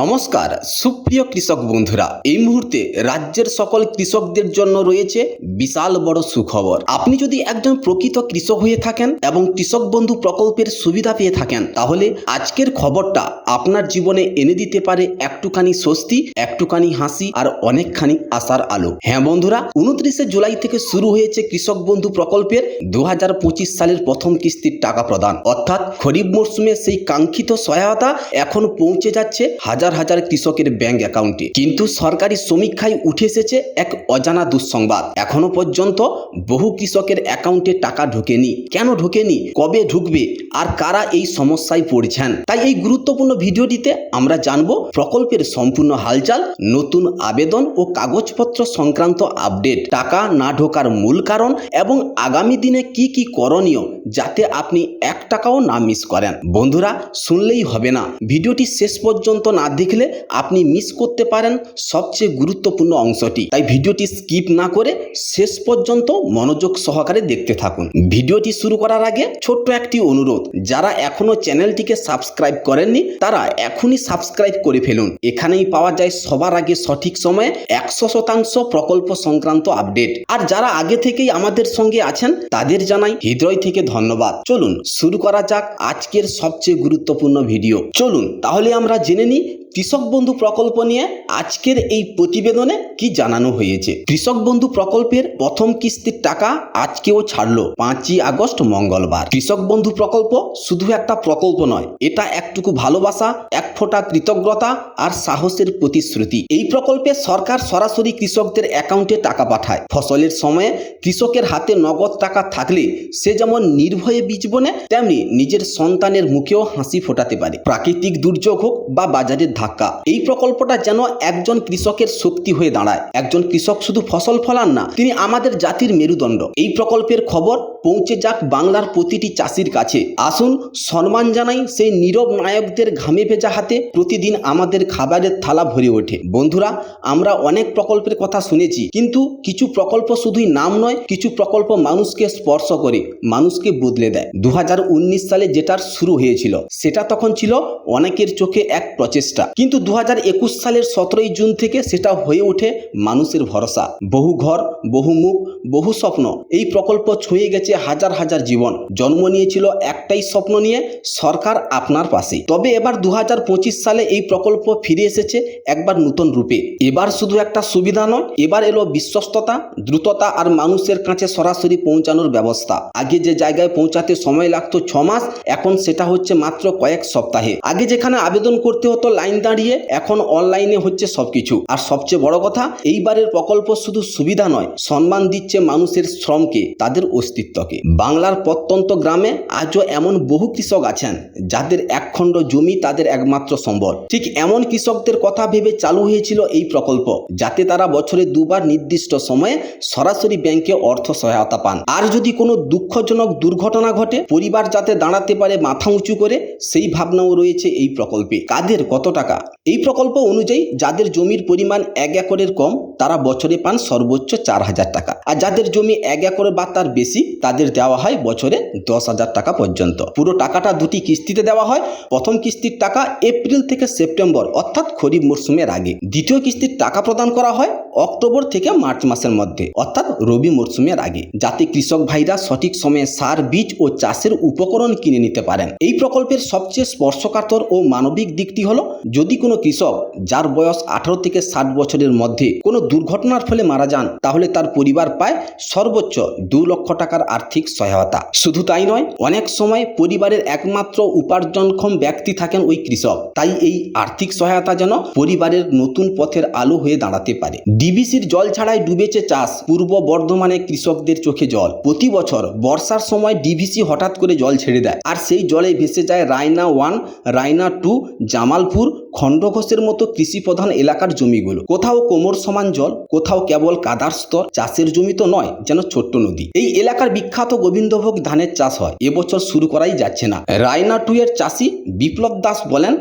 নমস্কার, সুপ্রিয় কৃষক বন্ধুরা। এই মুহূর্তে রাজ্যের সকল কৃষকদের জন্য রয়েছে বিশাল বড় সুখবর। আপনি যদি একজন প্রকৃত কৃষক হয়ে থাকেন এবং কৃষক বন্ধু প্রকল্পের সুবিধা পেয়ে থাকেন, তাহলে আজকের খবরটা আপনার জীবনে এনে দিতে পারে একটুখানি স্বস্তি, একটুখানি হাসি আর অনেকখানি আশার আলো। হ্যাঁ বন্ধুরা, উনত্রিশে জুলাই থেকে শুরু হয়েছে কৃষক বন্ধু প্রকল্পের দু হাজার পঁচিশ সালের প্রথম কিস্তির টাকা প্রদান। অর্থাৎ খরিফ মরশুমে সেই কাঙ্ক্ষিত সহায়তা এখন পৌঁছে যাচ্ছে হাজার হাজার হাজার কৃষকের ব্যাংক অ্যাকাউন্টে। কিন্তু সরকারি সমীক্ষায় উঠে এসেছে এক অজানা দুঃসংবাদ। এখনও পর্যন্ত বহু কৃষকের অ্যাকাউন্টে টাকা ঢোকেনি। কেন ঢোকেনি? কবে ঢুকবে? আর কারা এই সমস্যায় পড়ছেন? তাই এই গুরুত্বপূর্ণ ভিডিওটিতে আমরা জানব প্রকল্পের সম্পূর্ণ হালচাল, নতুন আবেদন ও কাগজপত্র সংক্রান্ত আপডেট, টাকা না ঢোকার মূল কারণ এবং আগামী দিনে কি কি করণীয় যাতে আপনি এক টাকাও না মিস করেন। বন্ধুরা, শুনলেই হবে না। ভিডিওটি শেষ পর্যন্ত না দেখলে আপনি মিস করতে পারেন সবচেয়ে গুরুত্বপূর্ণ অংশটি। তাই ভিডিওটি স্কিপ না করে শেষ পর্যন্ত মনোযোগ সহকারে দেখতে থাকুন। ভিডিওটি শুরু করার আগে ছোট্ট একটি অনুরোধ, যারা এখনও চ্যানেলটিকে সাবস্ক্রাইব করেননি, তারা এখনই সাবস্ক্রাইব করে ফেলুন। এখানেই পাওয়া যায় সবার আগে সঠিক সময়ে একশো শতাংশ প্রকল্প সংক্রান্ত আপডেট আর যারা আগে থেকেই আমাদের সঙ্গে আছেন, তাদের জানাই হৃদয় থেকে ধন্যবাদ। চলুন, শুরু করা যাক আজকের সবচেয়ে গুরুত্বপূর্ণ ভিডিও। চলুন, তাহলে আমরা জেনে নিই কৃষক বন্ধু প্রকল্প নিয়ে আজকের এই প্রতিবেদনে কি জানানো হয়েছে? কৃষক বন্ধু প্রকল্পের প্রথম কিস্তির টাকা আজকেও ছাড়লো পাঁচই আগস্ট মঙ্গলবার। কৃষক বন্ধু প্রকল্প শুধু একটা প্রকল্প নয়, এটা একটুকু ভালোবাসা, এক ফোঁটা কৃতজ্ঞতা আর সাহসের প্রতিশ্রুতি। এই প্রকল্পে সরকার সরাসরি কৃষকদের অ্যাকাউন্টে টাকা পাঠায়। ফসলের সময়ে কৃষকের হাতে নগদ টাকা থাকলে সে যেমন নির্ভয়ে বীজ বনে, তেমনি নিজের সন্তানের মুখেও হাসি ফোটাতে পারে। প্রাকৃতিক দুর্যোগ হোক বা বাজারের ধাক্কা। এই প্রকল্পটা যেন একজন কৃষকের শক্তি হয়ে দাঁড়ায়। একজন কৃষক শুধু ফসল ফলান না, তিনি আমাদের জাতির মেরুদণ্ড। এই প্রকল্পের খবর পৌঁছে যাক বাংলার প্রতিটি চাষির কাছে। আসুন সম্মান জানাই সেই নীরব নায়কদের ঘামে ভেজা হাতে প্রতিদিন আমাদের খাবারের থালা ভরে ওঠে। বন্ধুরা, আমরা অনেক প্রকল্পের কথা শুনেছি, কিন্তু কিছু প্রকল্প শুধুই নাম নয়, কিছু প্রকল্প মানুষকে স্পর্শ করে, মানুষকে বদলে দেয়। দু হাজার উনিশ সালে যেটার শুরু হয়েছিল, সেটা তখন ছিল অনেকের চোখে এক প্রচেষ্টা। কিন্তু দু হাজার একুশ সালের সতেরোই জুন থেকে সেটা হয়ে ওঠে মানুষের ভরসা। বহু ঘর, বহু মুখ, বহু স্বপ্ন। এই প্রকল্প ছুঁয়ে গেছে হাজার হাজার জীবন। জন্ম নিয়েছিল একটাই স্বপ্ন নিয়ে, সরকার আপনার পাশে। তবে এবার দু হাজার পঁচিশ সালে এই প্রকল্প ফিরে এসেছে একবার নতুন রূপে। এবার শুধু একটা সুবিধা নয়, এবার এলো বিশ্বস্ততা, দ্রুততা আর মানুষের কাছে সরাসরি পৌঁছানোর ব্যবস্থা। আগে যে জায়গায় পৌঁছাতে সময় লাগতো ছ মাস, এখন সেটা হচ্ছে মাত্র কয়েক সপ্তাহে। আগে যেখানে আবেদন করতে হতো, লাইন দাঁড়িয়ে এখন অনলাইনে হচ্ছে সবকিছু। আর সবচেয়ে বড় কথা, এইবারের প্রকল্প শুধু সুবিধা নয়, সম্মান দিচ্ছে মানুষের শ্রমকে, তাদের অস্তিত্বকে। বাংলার প্রত্যন্ত গ্রামে আজও এমন বহু কৃষক আছেন, যাদের একখণ্ড জমি তাদের একমাত্র সম্বল। ঠিক এমন কৃষকদের কথা ভেবে চালু হয়েছিল এই প্রকল্প, যাতে তারা বছরে দুবার নির্দিষ্ট সময়ে সরাসরি ব্যাংকে অর্থ সহায়তা পান। আর যদি কোনো দুঃখজনক দুর্ঘটনা ঘটে, পরিবার যাতে দাঁড়াতে পারে মাথা উঁচু করে, সেই ভাবনাও রয়েছে এই প্রকল্পে। কাদের কত টাকা? এই প্রকল্প অনুযায়ী যাদের জমির পরিমাণ এক একরের কম তারা বছরে পান সর্বোচ্চ চার হাজার টাকা। আর যাদের জমি এক একর বা তার বেশি, তাদের দেওয়া হয় বছরে দশ হাজার টাকা পর্যন্ত। পুরো টাকাটা দুটি কিস্তিতে দেওয়া হয়। প্রথম কিস্তির টাকা এপ্রিল থেকে সেপ্টেম্বর, অর্থাৎ খরিফ মরশুমের আগে। দ্বিতীয় কিস্তির টাকা প্রদান করা হয় অক্টোবর থেকে মার্চ মাসের মধ্যে, অর্থাৎ রবি মরশুমের আগে। যাতে কৃষক ভাইরা সঠিক সময়ে সার, বীজ ও চাষের উপকরণ কিনে নিতে পারেন। এই প্রকল্পের সবচেয়ে স্পর্শকাতর ও মানবিক দিকটি হলো, যদি কোনো কৃষক, যার বয়স আঠারো থেকে ষাট বছরের মধ্যে কোনো দুর্ঘটনার ফলে মারা যান, তাহলে তার পরিবার পায় সর্বোচ্চ দু লক্ষ টাকার আর্থিক সহায়তা। শুধু তাই নয়, অনেক সময় পরিবারের একমাত্র উপার্জনক্ষম ব্যক্তি থাকেন ওই কৃষক। তাই এই আর্থিক সহায়তা যেন পরিবারের নতুন পথের আলো হয়ে দাঁড়াতে পারে। ডিবিসির জল ছাড়াই ডুবেছে চাষ, পূর্ব বর্ধমানে কৃষকদের চোখে জল। প্রতি বছর বর্ষার সময় ডিভিসি হঠাৎ করে জল ছেড়ে দেয়। আর সেই জলে ভেসে যায় রায়না ওয়ান, রায়না টু, জামালপুর, খণ্ডঘোষের মতো কৃষি প্রধান এলাকার জমিগুলো। কোথাও কোমর সমান জল কোথাও কেবল কাদার স্তর, চাষের জমি তো নয়, যেন ছোট্ট নদী। এই এলাকার বিখ্যাত গোবিন্দভোগ ধানের চাষ হয়। এবছর শুরু করাই যাচ্ছে না। রায়না টু এর চাষি বিপ্লব দাস বলেন,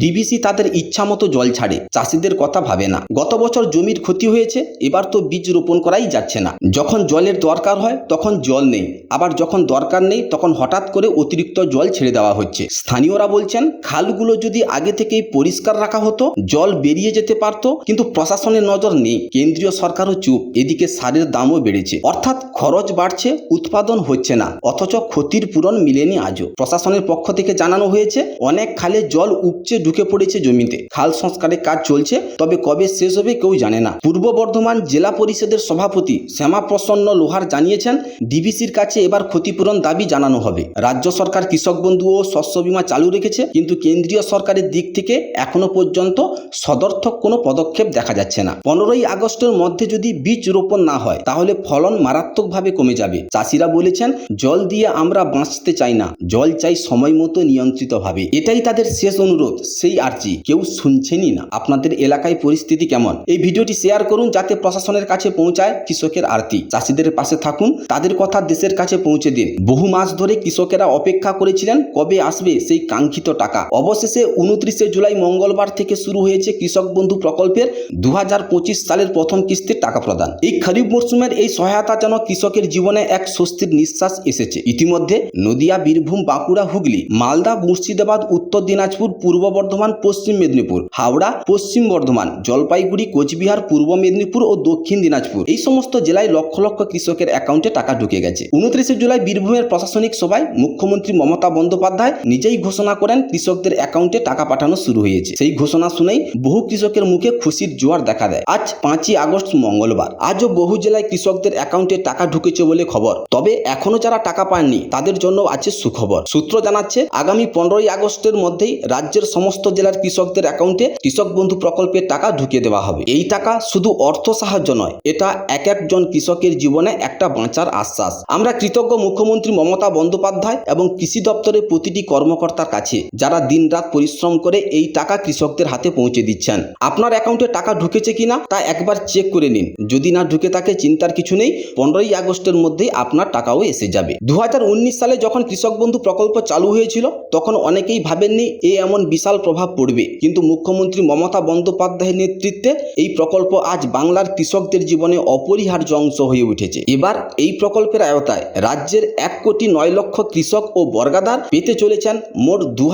বিবিসি তাদের ইচ্ছা মতো জল ছাড়ে, চাষিদের কথা ভাবে না। গত বছর জমির ক্ষতি হয়েছে, এবার তো বীজ রোপণ করাই যাচ্ছে না। যখন জলের দরকার হয়, তখন জল নেই। আবার যখন দরকার নেই, তখন হঠাৎ করে অতিরিক্ত জল ছেড়ে দেওয়া হচ্ছে। স্থানীয়রা বলছেন, খালগুলো যদি আগে থেকেই পরিষ্কার রাখা হতো, জল বেরিয়ে যেতে পারত, কিন্তু প্রশাসনের নজর নেই। কেন্দ্রীয় সরকারও চুপ, এদিকে সারের দামও বেড়েছে। অর্থাৎ খরচ বাড়ছে, উৎপাদন হচ্ছে না। অথচ ক্ষতির পূরণ মিলেনি আজও। প্রশাসনের পক্ষ থেকে জানানো হয়েছে, অনেক খালে জল উপচে ঢুকে পড়েছে জমিতে। খাল সংস্কারের কাজ চলছে, তবে কবে শেষ হবে কেউ জানে না। পূর্ব বর্ধমান জেলা পরিষদের সভাপতি শ্যামা প্রসন্ন লোহার জানিয়েছেন, ডিবিসির কাছে এবার ক্ষতিপূরণ দাবি জানানো হবে। রাজ্য সরকার কৃষক বন্ধু ও শস্য বীমা চালু রেখেছে, কিন্তু কেন্দ্রীয় সরকারের দিক থেকে এখনও পর্যন্ত সদর্থক কোনো পদক্ষেপ দেখা যাচ্ছে না। পনেরোই আগস্টের মধ্যে যদি বীজ রোপণ না হয়, তাহলে ফলন মারাত্মকভাবে কমে যাবে। চাষিরা বলেছেন, জল দিয়ে আমরা বাঁচতে চাই না। জল চাই সময় মতো নিয়ন্ত্রিতভাবে। এটাই তাদের শেষ অনুরোধ, সেই আর্জি। কেউ শুনছেনই না। আপনাদের এলাকায় পরিস্থিতি কেমন? এই ভিডিওটি শেয়ার করুন, যাতে প্রশাসনের কাছে পৌঁছায় কৃষকের আরতি। চাষিদের পাশে থাকুন, তাদের কথা দেশের কাছে পৌঁছে দিন। বহু মাস ধরে কৃষকেরা অপেক্ষা করেছিলেন, কবে আসবে সেই কাঙ্ক্ষিত টাকা। অবশেষে উনত্রিশে জুলাই মঙ্গলবার থেকে শুরু হয়েছে কৃষক বন্ধু প্রকল্পের দু পঁচিশ সালের প্রথম কিস্তির টাকা প্রদান। এই খরিফ মরশুমের এই সহায়তা যেন কৃষকের জীবনে এক স্বস্তির নিঃশ্বাস এসেছে। ইতিমধ্যে নদিয়া, বীরভূম, বাঁকুড়া, হুগলি, মালদা, মুর্শিদাবাদ, উত্তর দিনাজপুর, পূর্ব বর্ধমান, পশ্চিম মেদিনীপুর, হাওড়া, পশ্চিম বর্ধমান, জলপাইগুড়ি, কোচবিহার, পূর্ব মেদিনীপুর ও দক্ষিণ দিনাজপুর। এই সমস্ত জেলায় লক্ষ লক্ষ কৃষকের অ্যাকাউন্টে টাকা ঢুকে গেছে। উনত্রিশে জুলাই বীরভূমের প্রশাসনিক সভায় মুখ্যমন্ত্রী মমতা বন্দ্যোপাধ্যায় নিজেই ঘোষণা করেন কৃষকদের অ্যাকাউন্টে টাকা পাঠানো শুরু হয়েছে। সেই ঘোষণা শুনেই বহু কৃষকের মুখে খুশির জোয়ার দেখা দেয়। আজ পাঁচই আগস্ট মঙ্গলবার। আজও বহু জেলায় কৃষকদের অ্যাকাউন্টে টাকা ঢুকেছে বলে খবর। তবে এখনও যারা টাকা পাননি, তাদের জন্য আছে সুখবর। সূত্র জানাচ্ছে, আগামী পনেরোই আগস্টের মধ্যেই রাজ্যের সমস্ত জেলার কৃষকদের অ্যাকাউন্টে কৃষক বন্ধু প্রকল্পের টাকা ঢুকিয়ে দেওয়া হবে। এই টাকা শুধু অর্থ সাহায্য নয়, এটা এক একজন কৃষকের জীবনে একটা বাঁচার আশ্বাস। আমরা কৃতজ্ঞ মুখ্যমন্ত্রী মমতা বন্দ্যোপাধ্যায় এবং কৃষি দপ্তরের প্রতিটি কর্মকর্তার কাছে, যারা দিনরাত পরিশ্রম করে এই টাকা কৃষকদের হাতে পৌঁছে দিচ্ছেন। আপনার অ্যাকাউন্টে টাকা ঢুকেছে কিনা, তা একবার চেক করে নিন। যদি না ঢুকে থাকে, চিন্তার কিছু নেই। পনেরোই আগস্টের মধ্যেই আপনার টাকাও এসে যাবে। দু হাজার উনিশ সালে যখন কৃষক বন্ধু প্রকল্প চালু হয়েছিল, তখন অনেকেই ভাবেননি এ এমন বিশাল প্রভাব পড়বে। কিন্তু মুখ্যমন্ত্রী মমতা বন্দ্যোপাধ্যায়ের নেতৃত্বে এই প্রকল্প আজ বাংলার কৃষকদের জীবনে অপরিহার্য অংশ হয়ে উঠেছে। এবার এই প্রকল্পের আয়তায় রাজ্যের এক কোটি নয় লক্ষ কৃষক ও বর্গাদার পেতে চলেছেন মোট দু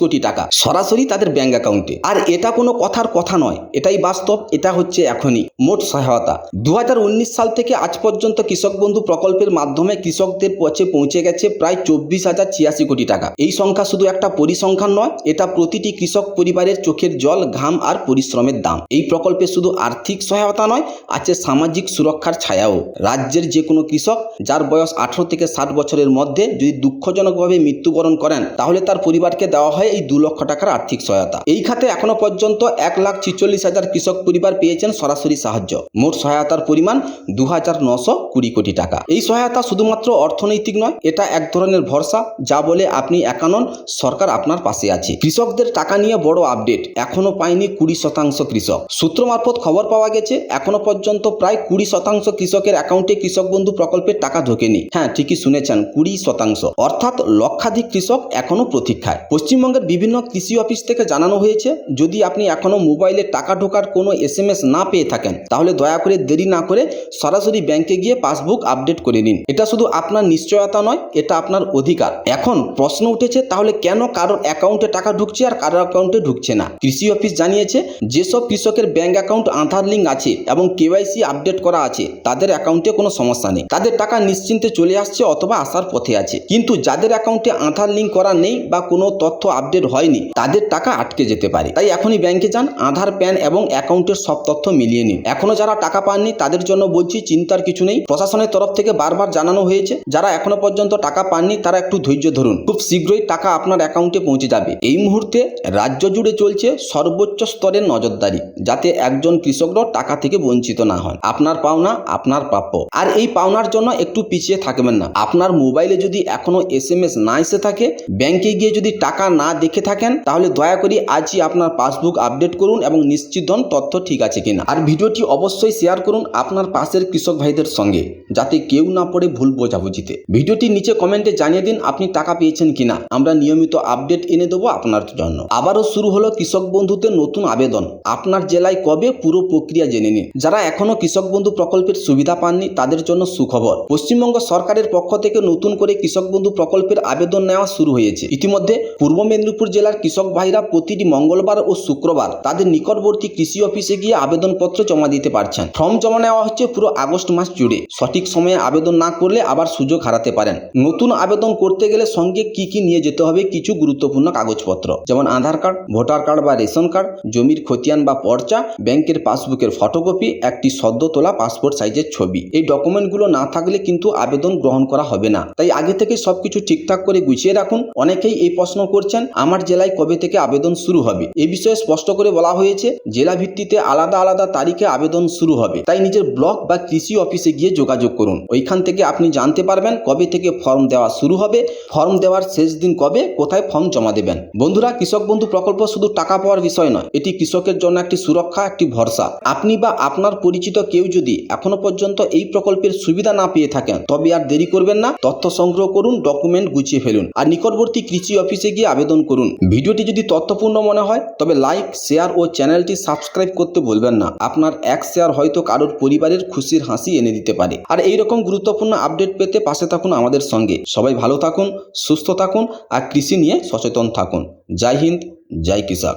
কোটি টাকা, সরাসরি তাদের ব্যাংক অ্যাকাউন্টে। আর এটা কোনো কথার কথা নয়। এটাই বাস্তব, এটা হচ্ছে এখনই। মোট সহায়তা। দু হাজার উনিশ সাল থেকে আজ পর্যন্ত কৃষক বন্ধু প্রকল্পের মাধ্যমে কৃষকদের পথে পৌঁছে গেছে প্রায় চব্বিশ হাজার ছিয়াশি কোটি টাকা। এই সংখ্যা শুধু একটা পরিসংখ্যান নয়, এটা প্রতিটি কৃষক পরিবারের চোখের জল, ঘাম আর পরিশ্রমের দাম। এই প্রকল্পে শুধু আর্থিক সহায়তা নয়, আছে সামাজিক সুরক্ষার ছায়াও। রাজ্যের যে কোনো কৃষক যার বয়স আঠারো থেকে ষাট বছরের মধ্যে যদি দুঃখজনকভাবে মৃত্যুবরণ করেন, তাহলে তার পরিবারকে দেওয়া হয় এই দু লক্ষ টাকার আর্থিক সহায়তা। এই খাতে এখনও পর্যন্ত এক লাখ ছিচল্লিশ হাজার কৃষক পরিবার পেয়েছেন সরাসরি সাহায্য। মোট সহায়তার পরিমাণ দু হাজার নশো কুড়ি কোটি টাকা। এই সহায়তা শুধুমাত্র অর্থনৈতিক নয়, এটা এক ধরনের ভরসা, যা বলে আপনি একানন সরকার আপনার পাশে আছে। কৃষকদের টাকা নিয়ে বড় আপডেট, এখনও পায়নি কুড়ি শতাংশ কৃষক। সূত্র মারফত খবর পাওয়া গেছে, এখনও পর্যন্ত প্রায় কুড়ি শতাংশ কৃষকের অ্যাকাউন্টে কৃষক বন্ধু প্রকল্পের টাকা ঢোকেনি। হ্যাঁ ঠিকই শুনেছেন, কুড়ি শতাংশ। অর্থাৎ লক্ষাধিক কৃষক এখনও প্রতীক্ষায়। পশ্চিমবঙ্গের বিভিন্ন কৃষি অফিস থেকে জানানো হয়েছে, যদি আপনি এখনও মোবাইলে টাকা ঢোকার কোনো এস না পেয়ে থাকেন, তাহলে দয়া করে দেরি না করে সরাসরি ব্যাংকে গিয়ে পাসবুক আপডেট করে নিন। এটা শুধু আপনার নিশ্চয়তা নয়, এটা আপনার অধিকার। এখন প্রশ্ন উঠেছে, তাহলে কেন কারোর অ্যাকাউন্টে টাকা ঢুকছে আর কারোর অ্যাকাউন্টে ঢুকছে না? কৃষি অফিস জানিয়েছে, যেসব কৃষকের ব্যাংক অ্যাকাউন্ট আধার লিঙ্ক আছে এবং কেওয়াইসি আপডেট করা আছে, তাদের অ্যাকাউন্টে কোনো সমস্যা নেই। তাদের টাকা নিশ্চিন্তে চলে আসছে অথবা আসার পথে আছে। কিন্তু যাদের অ্যাকাউন্টে আধার লিঙ্ক করা নেই বা কোনো তথ্য আপডেট হয়নি, তাদের টাকা আটকে যেতে পারে। তাই এখনই ব্যাংকে যান, আধার প্যান এবং অ্যাকাউন্টের সব তথ্য মিলিয়ে নিন। এখনও যারা টাকা পাননি, তাদের জন্য বলছি, চিন্তার কিছু নেই। প্রশাসনের তরফ থেকে বারবার জানানো হয়েছে, যারা এখনও পর্যন্ত টাকা পাননি, তারা একটু ধৈর্য ধরুন। খুব শীঘ্রই টাকা আপনার অ্যাকাউন্টে পৌঁছে যাবে। এই মুহূর্তে রাজ্য জুড়ে চলছে সর্বোচ্চ স্তরের নজরদারি, যাতে একজন কৃষকরাও টাকা থেকে বঞ্চিত না হন। আপনার পাওনা আপনার প্রাপ্য। আর এই পাওনার জন্য একটু পিছিয়ে থাকবেন না। আপনার মোবাইলে যদি এখনও এস এম এস না এসে থাকে, ব্যাংকে গিয়ে যদি টাকা না দেখে থাকেন, তাহলে দয়া করে আজই আপনার পাসবুক আপডেট করুন এবং নিশ্চিত হন তথ্য ঠিক আছে কিনা। আর ভিডিওটি অবশ্যই শেয়ার করুন আপনার পাশের কৃষক ভাইদের সঙ্গে, যাতে কেউ না পড়ে ভুল বোঝাবুঝিতে। ভিডিওটি নিচে কমেন্টে জানিয়ে দিন আপনি টাকা পেয়েছেন কিনা। আমরা নিয়মিত আপডেট এনে দেবো আপনার জন্য। আবারও শুরু হলো কৃষক বন্ধুতে নতুন আবেদন। আপনার জেলায় কবে পুরো প্রক্রিয়া জেনে নিন। যারা এখনও কৃষক বন্ধু প্রকল্পের সুবিধা পাননি, তাদের জন্য সুখবর। পশ্চিমবঙ্গ সরকারের পক্ষ থেকে নতুন করে কৃষক বন্ধু প্রকল্পের আবেদন নেওয়া শুরু হয়েছে। ইতিমধ্যে পূর্ব মেদিনীপুর জেলার কৃষক ভাইরা প্রতিটি মঙ্গলবার ও শুক্রবার তাদের নিকটবর্তী কৃষি অফিসে গিয়ে আবেদনপত্র জমা দিতে পারছেন। ফর্ম জমা নেওয়া হচ্ছে পুরো আগস্ট মাস জুড়ে। সঠিক সময়ে আবেদন না করলে আবার সুযোগ হারাতে পারেন। নতুন আবেদন করতে গেলে সঙ্গে কি কি নিয়ে যেতে হবে কিছু গুরুত্বপূর্ণ কাগজপত্র। যেমন আধার কার্ড, ভোটার কার্ড বা রেশন কার্ড, জমির খতিয়ান বা পর্চা, ব্যাংকের পাসবুকের ফটোকপি, একটি সদ্য তোলা পাসপোর্ট সাইজের ছবি। এই ডকুমেন্টগুলো না থাকলে কিন্তু আবেদন গ্রহণ করা হবে না। তাই আগে থেকে সবকিছু ঠিকঠাক করে গুছিয়ে রাখুন। অনেকেই এই প্রশ্ন করছেন, আমার জেলায় কবে থেকে আবেদন শুরু হবে? এ বিষয়ে স্পষ্ট করে বলা হয়েছে, জেলা ভিত্তিতে আলাদা আলাদা আলাদা তারিখে আবেদন শুরু হবে। তাই নিজের ব্লক বা কৃষি অফিসে গিয়ে যোগাযোগ করুন। ওইখান থেকে আপনি জানতে পারবেন কবে থেকে ফর্ম দেওয়া শুরু হবে, ফর্ম দেওয়ার শেষ দিন কবে, কোথায় ফর্ম জমা দেবেন। বন্ধুরা, কৃষক বন্ধু প্রকল্প শুধু টাকা পাওয়ার বিষয় নয়, এটি কৃষকের জন্য একটি সুরক্ষা, একটি ভরসা। আপনি বা আপনার পরিচিত কেউ যদি এখনও পর্যন্ত এই প্রকল্পের সুবিধা না পেয়ে থাকেন, তবে আর দেরি করবেন না। তথ্য সংগ্রহ করুন, ডকুমেন্ট গুছিয়ে ফেলুন আর নিকটবর্তী কৃষি অফিসে গিয়ে আবেদন করুন। ভিডিওটি যদি তথ্যপূর্ণ মনে হয়, তবে লাইক, শেয়ার ও চ্যানেলটি সাবস্ক্রাইব করতে ভুলবেন না। আপনার এক শেয়ার হয়তো কারোর পরিবারের খুশির হাসি এনে দিতে পারে। আর এই রকম গুরুত্বপূর্ণ আপডেট পেতে পাশে থাকুন আমাদের সঙ্গে। সবাই ভালো থাকুন, সুস্থ থাকুন, আর কৃষি নিয়ে সচেতন থাকুন। জয় হিন্দ, জয় কৃষক